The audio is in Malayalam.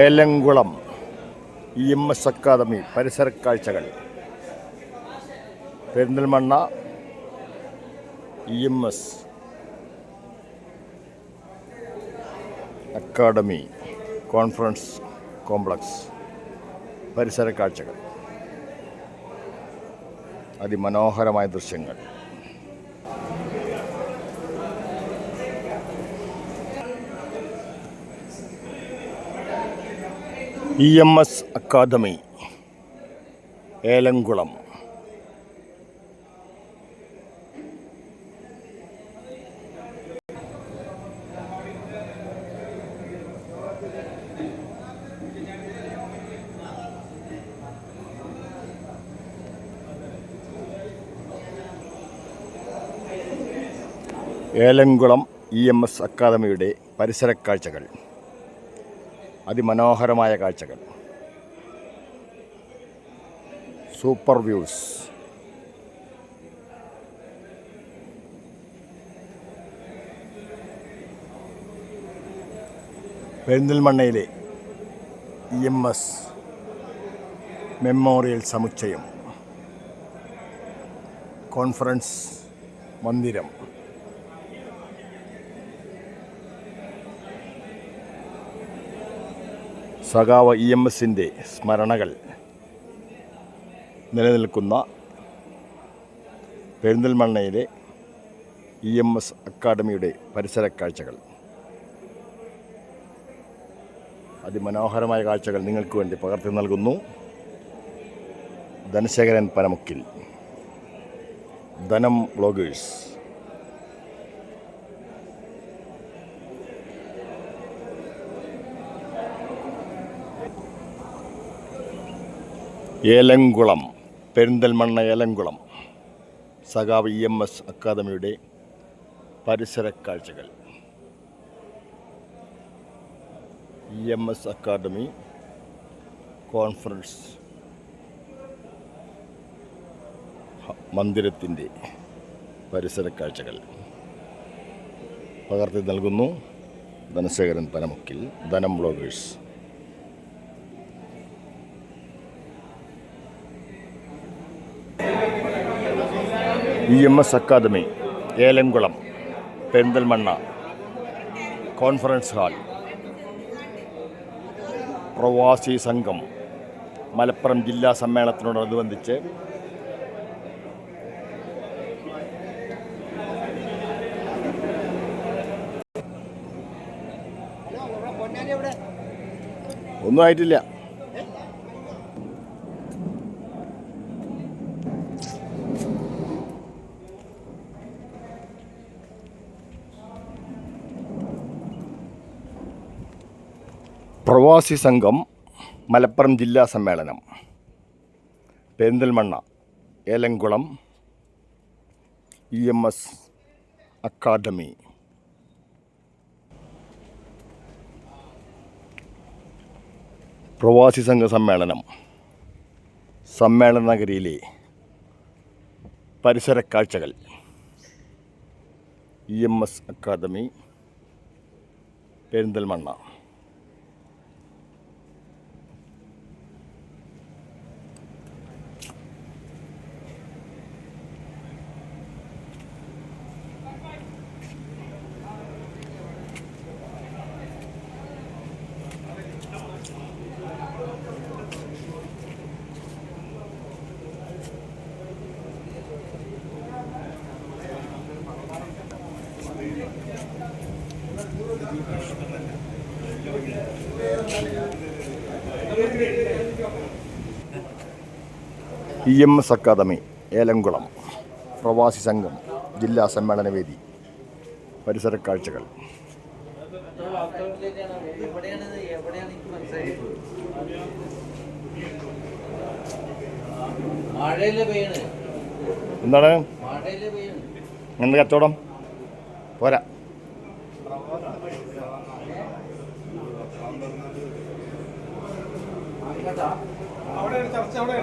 Elamkulam E M S academy പരിസര കാഴ്ചകൾ. Perinthalmanna E M S academy conference complex പരിസര കാഴ്ചകൾ. അതിമനോഹരമായ ദൃശ്യങ്ങൾ. E M S academy Elamkulam. Elamkulam E M S അക്കാദമിയുടെ പരിസര കാഴ്ചകൾ അതിമനോഹരമായ കാഴ്ചകൾ. സൂപ്പർ വ്യൂസ് പെരിന്തൽമണ്ണയിലെ ഇ എം എസ് മെമ്മോറിയൽ സമുച്ചയം. കോൺഫറൻസ് മന്ദിരം. സഖാവ് ഇ എം എസിന്റെ സ്മരണകൾ നിലനിൽക്കുന്ന പെരിന്തൽമണ്ണയിലെ ഇ എം എസ് അക്കാഡമിയുടെ പരിസര കാഴ്ചകൾ. അതിമനോഹരമായ കാഴ്ചകൾ നിങ്ങൾക്ക് വേണ്ടി പകർത്തി നൽകുന്നു. ധനശേഖരൻ പനമുക്കിൽ ധനം ബ്ലോഗേഴ്സ്. ഏലംകുളം പെരിന്തൽമണ്ണ ഏലങ്കുളം സഖാവ് ഇ എം എസ് അക്കാദമിയുടെ പരിസര കാഴ്ചകൾ. E M S academy conference മന്ദിരത്തിന്റെ പരിസര കാഴ്ചകൾ. പകർത്തി നൽകുന്നു Dhanasekharan പനമുക്കിൽ Dhanam bloggers. E M S academy Elamkulam Perinthalmanna conference hall പ്രവാസി സംഘം മലപ്പുറം ജില്ലാ സമ്മേളനത്തിനോടനുബന്ധിച്ച് ഒന്നും ആയിട്ടില്ല. പ്രവാസി സംഘം മലപ്പുറം ജില്ലാ സമ്മേളനം. Perinthalmanna Elamkulam E M S academy. പ്രവാസി സംഘ സമ്മേളനം സമ്മേളന നഗരിയിലെ പരിസര കാഴ്ചകൾ. E M S academy Perinthalmanna. E M S academy Elamkulam പ്രവാസി സംഘം ജില്ലാ സമ്മേളന വേദി പരിസര കാഴ്ചകൾ. എന്താണ്? എന്ത് കച്ചവടം? പോരാ. അവിടെ ചർച്ച അവിടെ.